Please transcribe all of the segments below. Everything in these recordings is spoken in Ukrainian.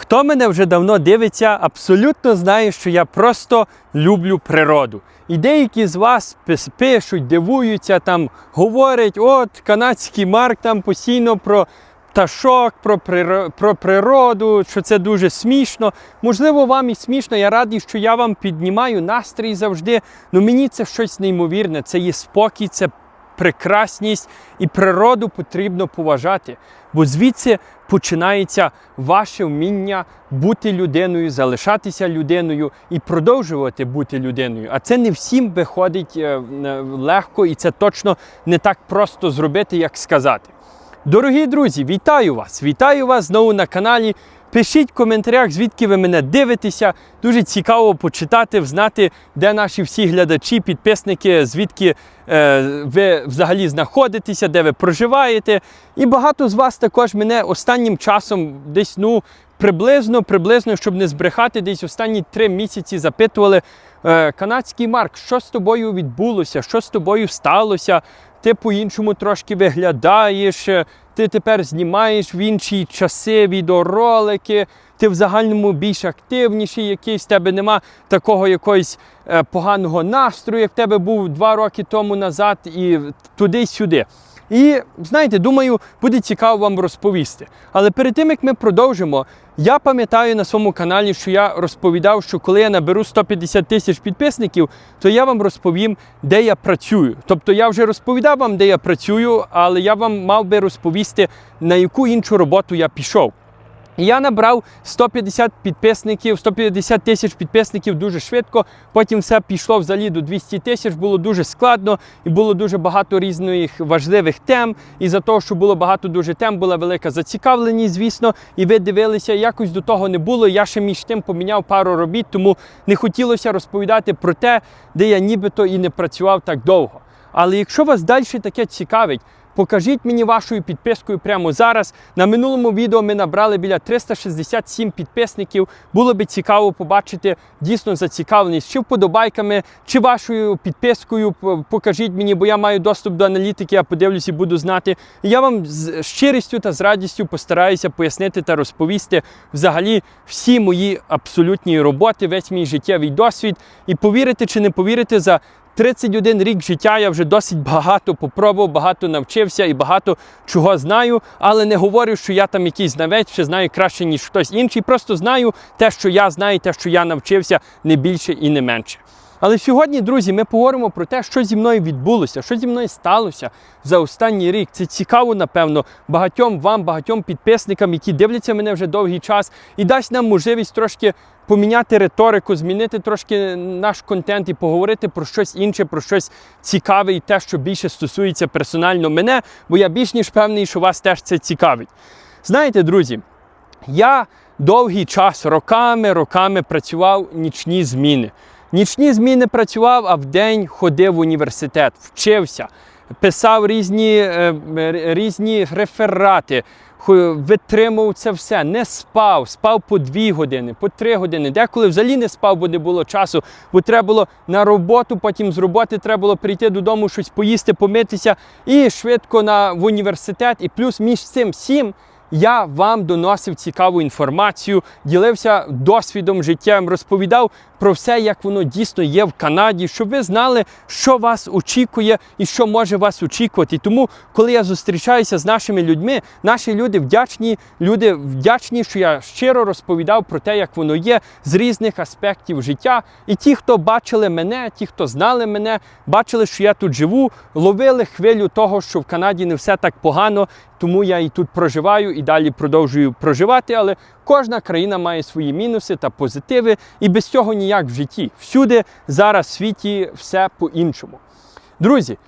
Хто мене вже давно дивиться, абсолютно знає, що я просто люблю природу. І деякі з вас пишуть, дивуються, там говорять, от канадський марк там постійно про пташок, про, приро- про природу, що це дуже смішно. Можливо, вам і смішно. Я радий, що я вам піднімаю настрій завжди. Ну мені це щось неймовірне. Це є спокій, це прекрасність і природу потрібно поважати, бо звідси починається ваше вміння бути людиною, залишатися людиною і продовжувати бути людиною. А це не всім виходить е, е, легко, і це точно не так просто зробити, як сказати. Дорогі друзі, вітаю вас! Вітаю вас знову на каналі. Пишіть в коментарях, звідки ви мене дивитеся. Дуже цікаво почитати, знати, де наші всі глядачі, підписники, звідки е, ви взагалі знаходитеся, де ви проживаєте. І багато з вас також мене останнім часом десь ну приблизно, приблизно, щоб не збрехати, десь останні три місяці запитували е, канадський Марк, що з тобою відбулося, що з тобою сталося. Ти по-іншому трошки виглядаєш, ти тепер знімаєш в інші часи відеоролики, ти в загальному більш активніший якийсь, в тебе нема такого якогось е, поганого настрою, як в тебе був два роки тому назад, і туди-сюди. І знаєте, думаю, буде цікаво вам розповісти. Але перед тим як ми продовжимо, я пам'ятаю на своєму каналі, що я розповідав, що коли я наберу 150 тисяч підписників, то я вам розповім, де я працюю. Тобто я вже розповідав вам, де я працюю, але я вам мав би розповісти, на яку іншу роботу я пішов. Я набрав 150 підписників, 150 тисяч підписників дуже швидко. Потім все пішло взагалі до 200 тисяч. Було дуже складно і було дуже багато різних важливих тем. І за того, що було багато дуже тем, була велика зацікавленість, звісно. І ви дивилися, якось до того не було. Я ще між тим поміняв пару робіт, тому не хотілося розповідати про те, де я нібито і не працював так довго. Але якщо вас далі таке цікавить, Покажіть мені вашою підпискою прямо зараз. На минулому відео ми набрали біля 367 підписників. Було би цікаво побачити дійсно зацікавленість чи вподобайками, чи вашою підпискою. Покажіть мені, бо я маю доступ до аналітики, я подивлюсь і буду знати. І я вам з щирістю та з радістю постараюся пояснити та розповісти взагалі всі мої абсолютні роботи, весь мій життєвий досвід. І повірите чи не повірите, за 31 рік життя я вже досить багато попробував, багато навчився і багато чого знаю, але не говорю, що я там якийсь знавець, чи знаю краще, ніж хтось інший. Просто знаю те, що я знаю, те, що я навчився, не більше і не менше. Але сьогодні, друзі, ми поговоримо про те, що зі мною відбулося, що зі мною сталося за останній рік. Це цікаво, напевно, багатьом вам, багатьом підписникам, які дивляться мене вже довгий час, і дасть нам можливість трошки поміняти риторику, змінити трошки наш контент і поговорити про щось інше, про щось цікаве і те, що більше стосується персонально мене, бо я більш ніж певний, що вас теж це цікавить. Знаєте, друзі, я довгий час, роками, роками працював нічні зміни. Нічні зміни працював, а вдень ходив в університет, вчився, писав різні, е, різні реферати, витримував це все, не спав, спав по дві години, по три години. Деколи взагалі не спав, бо не було часу, бо треба було на роботу, потім з роботи треба було прийти додому, щось поїсти, помитися і швидко на, в університет. І плюс між цим всім я вам доносив цікаву інформацію, ділився досвідом життям, розповідав про все, як воно дійсно є в Канаді, щоб ви знали, що вас очікує і що може вас очікувати. І тому, коли я зустрічаюся з нашими людьми, наші люди вдячні, люди вдячні, що я щиро розповідав про те, як воно є з різних аспектів життя. І ті, хто бачили мене, ті, хто знали мене, бачили, що я тут живу, ловили хвилю того, що в Канаді не все так погано, тому я і тут проживаю і далі продовжую проживати. Але кожна країна має свої мінуси та позитиви, і без цього ніяк в житті. Всюди зараз в світі все по-іншому. Друзі,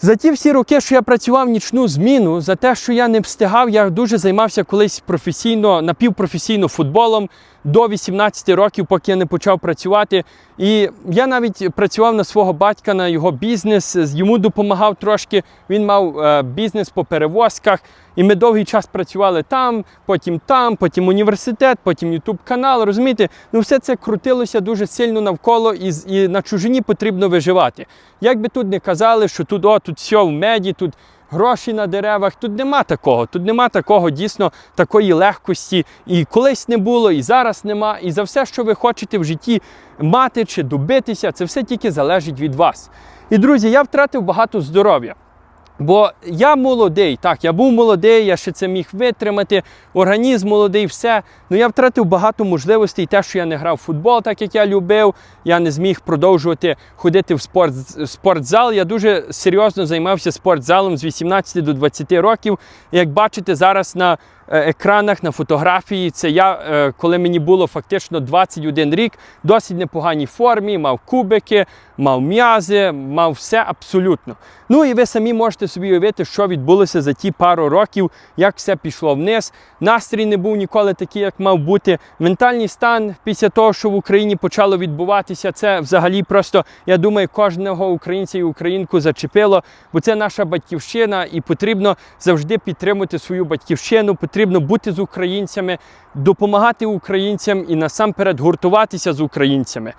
за ті всі роки, що я працював нічну зміну, за те, що я не встигав, я дуже займався колись професійно, напівпрофесійно футболом до 18 років, поки я не почав працювати. І я навіть працював на свого батька, на його бізнес, йому допомагав трошки. Він мав е, бізнес по перевозках. І ми довгий час працювали там, потім там, потім університет, потім Ютуб канал. Розумієте, ну все це крутилося дуже сильно навколо, і, і на чужині потрібно виживати. Як би тут не казали, що тут, о, тут все в меді, тут гроші на деревах. Тут нема такого. Тут нема такого дійсно такої легкості. І колись не було, і зараз нема. І за все, що ви хочете в житті мати чи добитися, це все тільки залежить від вас. І друзі, я втратив багато здоров'я. Бо я молодий, так, я був молодий, я ще це міг витримати, організм молодий, все. Ну я втратив багато можливостей, те, що я не грав в футбол, так як я любив, я не зміг продовжувати ходити в спорт, в спортзал. Я дуже серйозно займався спортзалом з 18 до 20 років. Як бачите, зараз на екранах, на фотографії, це я, е, коли мені було фактично 21 рік, досить непоганій формі, мав кубики, мав м'язи, мав все абсолютно. Ну і ви самі можете собі уявити, що відбулося за ті пару років, як все пішло вниз. Настрій не був ніколи такий, як мав бути. Ментальний стан після того, що в Україні почало відбуватися, це взагалі просто, я думаю, кожного українця і українку зачепило, бо це наша батьківщина, і потрібно завжди підтримувати свою батьківщину, потрібно бути з українцями, допомагати українцям і насамперед гуртуватися з українцями.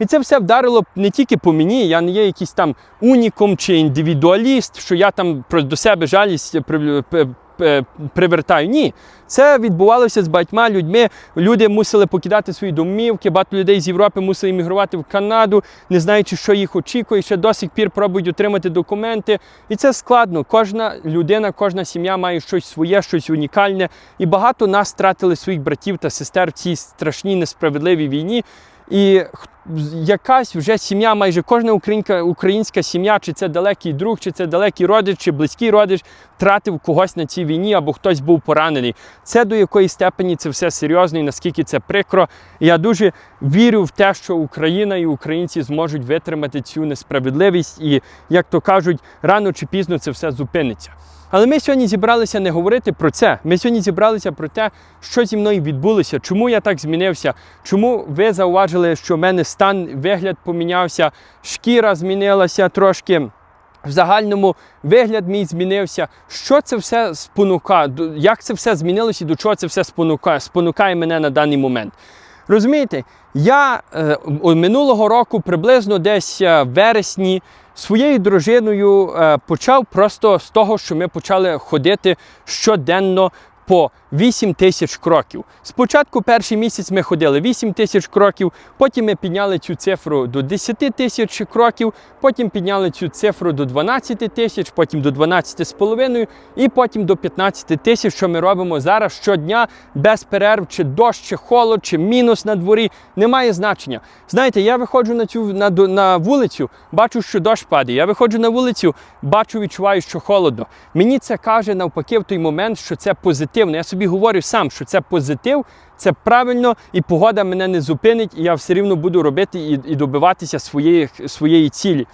І це все вдарило не тільки по мені, я не є якийсь там уніком чи індивідуаліст, що я там до себе жалість при- при- при- привертаю. Ні, це відбувалося з багатьма людьми. Люди мусили покидати свої домівки, багато людей з Європи мусили іммігрувати в Канаду, не знаючи, що їх очікує, ще до сих пір пробують отримати документи. І це складно. Кожна людина, кожна сім'я має щось своє, щось унікальне. І багато нас втратили своїх братів та сестер в цій страшній несправедливій війні. І якась вже сім'я, майже кожна українська, українська сім'я, чи це далекий друг, чи це далекий родич, чи близький родич, втратив когось на цій війні або хтось був поранений. Це до якої степені це все серйозно і наскільки це прикро. Я дуже вірю в те, що Україна і українці зможуть витримати цю несправедливість, і, як то кажуть, рано чи пізно це все зупиниться. Але ми сьогодні зібралися не говорити про це. Ми сьогодні зібралися про те, що зі мною відбулося, чому я так змінився, чому ви зауважили, що в мене стан, вигляд помінявся, шкіра змінилася трошки. В загальному вигляд мій змінився. Що це все спонукає? Як це все змінилося і до чого це все спонукає, спонукає мене на даний момент? Розумієте, я е, минулого року, приблизно десь е, в вересні, своєю дружиною е, почав просто з того, що ми почали ходити щоденно по 8 тисяч кроків. Спочатку перший місяць ми ходили 8 тисяч кроків, потім ми підняли цю цифру до 10 тисяч кроків, потім підняли цю цифру до 12 тисяч, потім до 12 з половиною і потім до 15 тисяч, що ми робимо зараз щодня без перерв, чи дощ, чи холод, чи мінус на дворі. Немає значення. Знаєте, я виходжу на цю на, на вулицю, бачу, що дощ падає. Я виходжу на вулицю, бачу, відчуваю, що холодно. Мені це каже навпаки в той момент, що це позитивно. Я собі говорю сам, що це позитив, це правильно, і погода мене не зупинить, і я все рівно буду робити і, і добиватися своєї, своєї цілі.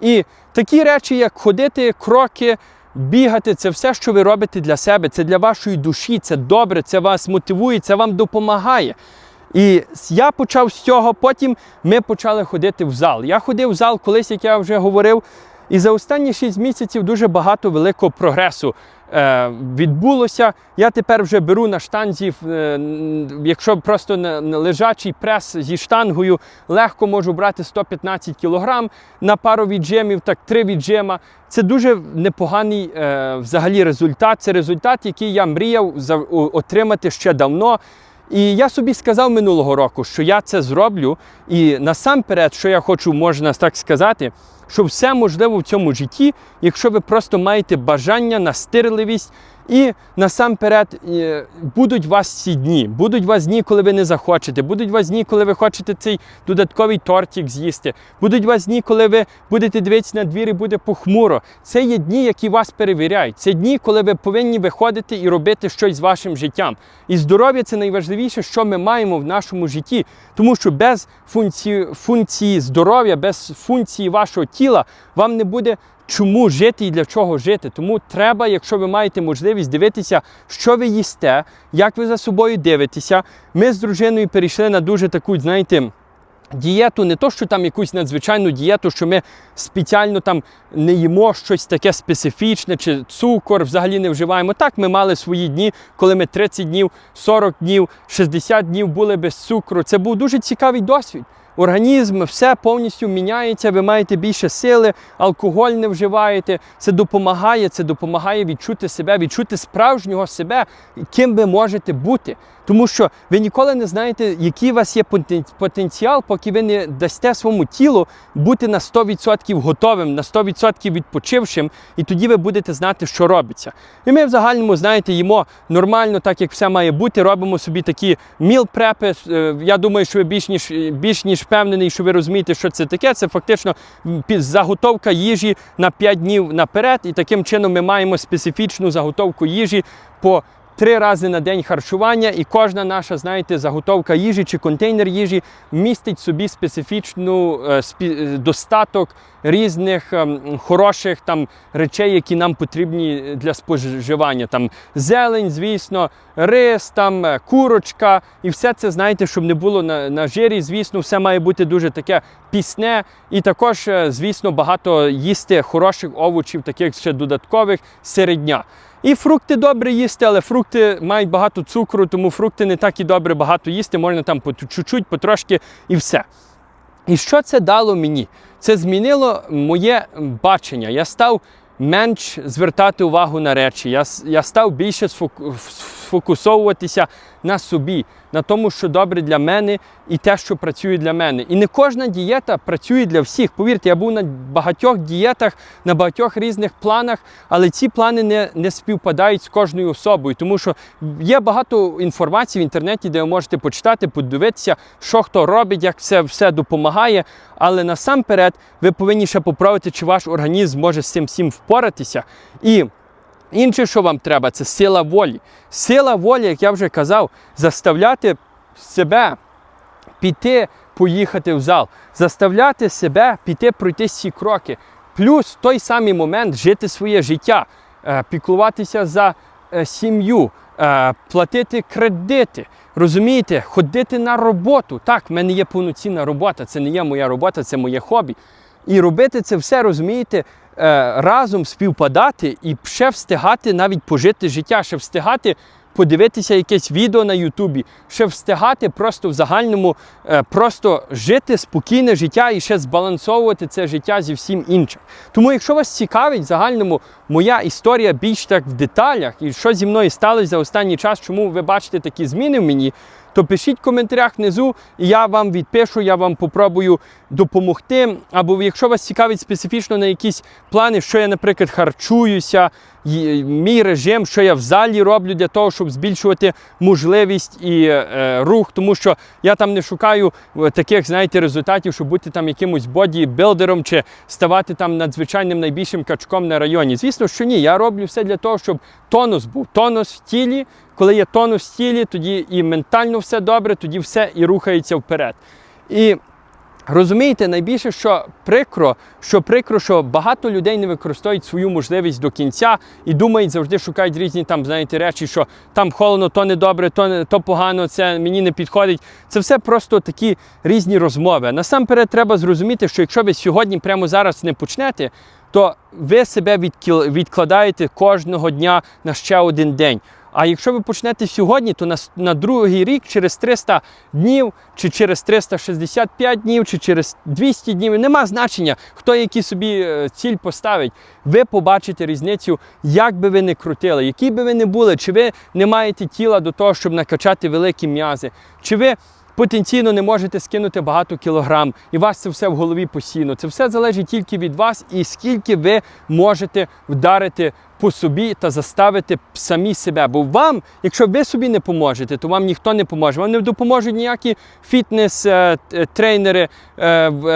І такі речі, як ходити, кроки, бігати, це все, що ви робите для себе, це для вашої душі, це добре, це вас мотивує, це вам допомагає. І я почав з цього, потім ми почали ходити в зал. Я ходив в зал колись, як я вже говорив, і за останні 6 місяців дуже багато великого прогресу відбулося. Я тепер вже беру на штанзі, е, якщо просто лежачий прес зі штангою, легко можу брати 115 кг на пару віджимів, так три віджима. Це дуже непоганий е, взагалі результат. Це результат, який я мріяв за, отримати ще давно. І я собі сказав минулого року, що я це зроблю. І насамперед, що я хочу, можна так сказати, що все можливо в цьому житті, якщо ви просто маєте бажання, настирливість. І насамперед е, будуть у вас ці дні, будуть у вас дні, коли ви не захочете, будуть у вас дні, коли ви хочете цей додатковий тортик з'їсти, будуть у вас дні, коли ви будете дивитися на двір і буде похмуро. Це є дні, які вас перевіряють. Це дні, коли ви повинні виходити і робити щось з вашим життям. І здоров'я це найважливіше, що ми маємо в нашому житті, тому що без функції, функції здоров'я, без функції вашого тіла вам не буде чому жити і для чого жити. Тому треба, якщо ви маєте можливість дивитися, що ви їсте, як ви за собою дивитеся. Ми з дружиною перейшли на дуже таку, знаєте. Дієту, не то, що там якусь надзвичайну дієту, що ми спеціально там не їмо щось таке специфічне, чи цукор взагалі не вживаємо. Так, ми мали свої дні, коли ми 30 днів, 40 днів, 60 днів були без цукру. Це був дуже цікавий досвід. Організм, все повністю міняється, ви маєте більше сили, алкоголь не вживаєте. Це допомагає, це допомагає відчути себе, відчути справжнього себе, ким ви можете бути. Тому що ви ніколи не знаєте, який у вас є потенціал, поки ви не дасте своєму тілу бути на 100% готовим, на 100% відпочившим, і тоді ви будете знати, що робиться. І ми в загальному, знаєте, їмо нормально, так як все має бути. Робимо собі такі міл-препи. Я думаю, що ви більш ніж більш ніж впевнений, що ви розумієте, що це таке. Це фактично заготовка їжі на 5 днів наперед. І таким чином ми маємо специфічну заготовку їжі по три рази на день харчування, і кожна наша, знаєте, заготовка їжі чи контейнер їжі містить собі специфічну е, е, достаток різних ем, хороших там речей, які нам потрібні для споживання. Там зелень, звісно, рис, там е, курочка, і все це знаєте, щоб не було на, на жирі. Звісно, все має бути дуже таке пісне, і також, е, звісно, багато їсти хороших овочів, таких ще додаткових серед дня. І фрукти добре їсти, але фрукти мають багато цукру, тому фрукти не так і добре багато їсти, можна там по чуть-чуть, потрошки і все. І що це дало мені? Це змінило моє бачення. Я став менш звертати увагу на речі. Я, я став більше сфоку- сфокусовуватися на собі, на тому, що добре для мене, і те, що працює для мене. І не кожна дієта працює для всіх. Повірте, я був на багатьох дієтах, на багатьох різних планах, але ці плани не, не співпадають з кожною особою, тому що є багато інформації в інтернеті, де ви можете почитати, подивитися, що хто робить, як це все допомагає. Але насамперед ви повинні ще поправити, чи ваш організм може з цим всім впоратися. І інше, що вам треба, це сила волі. Сила волі, як я вже казав, заставляти себе піти, поїхати в зал, заставляти себе піти пройти ці кроки. Плюс в той самий момент жити своє життя, е, піклуватися за е, сім'ю, е, платити кредити. Розумієте, ходити на роботу. Так, в мене є повноцінна робота, це не є моя робота, це моє хобі. І робити це все, розумієте, разом співпадати і ще встигати навіть пожити життя, ще встигати подивитися якесь відео на Ютубі, ще встигати просто в загальному е, просто жити спокійне життя і ще збалансовувати це життя зі всім іншим. Тому, якщо вас цікавить в загальному моя історія більш так в деталях, і що зі мною сталося за останній час, чому ви бачите такі зміни в мені, то пишіть в коментарях внизу, і я вам відпишу, я вам попробую допомогти. Або якщо вас цікавить специфічно на якісь плани, що я, наприклад, харчуюся, мій режим, що я в залі роблю для того, щоб збільшувати можливість і е, рух, тому що я там не шукаю е, таких, знаєте, результатів, щоб бути там якимось бодібілдером чи ставати там надзвичайним найбільшим качком на районі. Звісно, що ні, я роблю все для того, щоб тонус був. Тонус в тілі. Коли є тонус в тілі, тоді і ментально все добре, тоді все і рухається вперед. І Розумієте, найбільше, що прикро, що прикро, що багато людей не використовують свою можливість до кінця і думають, завжди шукають різні там, знаєте, речі, що там холодно, то недобре, то не то погано, це мені не підходить. Це все просто такі різні розмови. Насамперед, треба зрозуміти, що якщо ви сьогодні прямо зараз не почнете, то ви себе відкладаєте кожного дня на ще один день. А якщо ви почнете сьогодні, то на, на другий рік, через 300 днів, чи через 365 днів, чи через 200 днів, нема значення, хто який собі е, ціль поставить. Ви побачите різницю, як би ви не крутили, які би ви не були, чи ви не маєте тіла до того, щоб накачати великі м'язи, чи ви потенційно не можете скинути багато кілограм, і вас це все в голові постійно. Це все залежить тільки від вас і скільки ви можете вдарити по собі та заставити самі себе. Бо вам, якщо ви собі не поможете, то вам ніхто не поможе. Вам не допоможуть ніякі фітнес-тренери,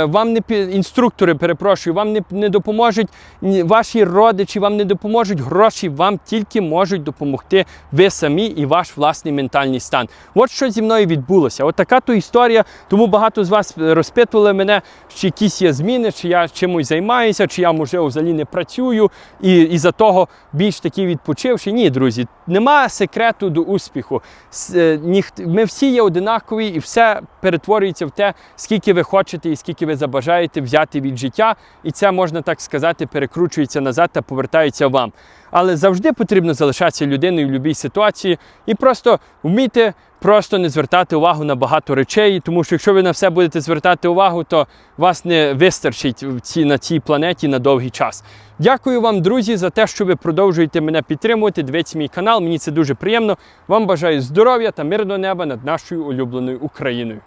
вам не інструктори, перепрошую, вам не допоможуть ваші родичі, вам не допоможуть гроші, вам тільки можуть допомогти ви самі і ваш власний ментальний стан. От що зі мною відбулося. От така то історія. Тому багато з вас розпитували мене, чи якісь є зміни, чи я чимось займаюся, чи я можливо взагалі не працюю, і, і за того більш такі відпочивши. Ні, друзі, нема секрету до успіху. Е, Ми всі є одинакові, і все перетворюється в те, скільки ви хочете і скільки ви забажаєте взяти від життя. І це можна так сказати, перекручується назад та повертається вам. Але завжди потрібно залишатися людиною в будь-якій ситуації і просто вміти просто не звертати увагу на багато речей, тому що якщо ви на все будете звертати увагу, то вас не вистачить на цій планеті на довгий час. Дякую вам, друзі, за те, що ви продовжуєте мене підтримувати. Дивіться мій канал. Мені це дуже приємно. Вам бажаю здоров'я та мирного неба над нашою улюбленою Україною.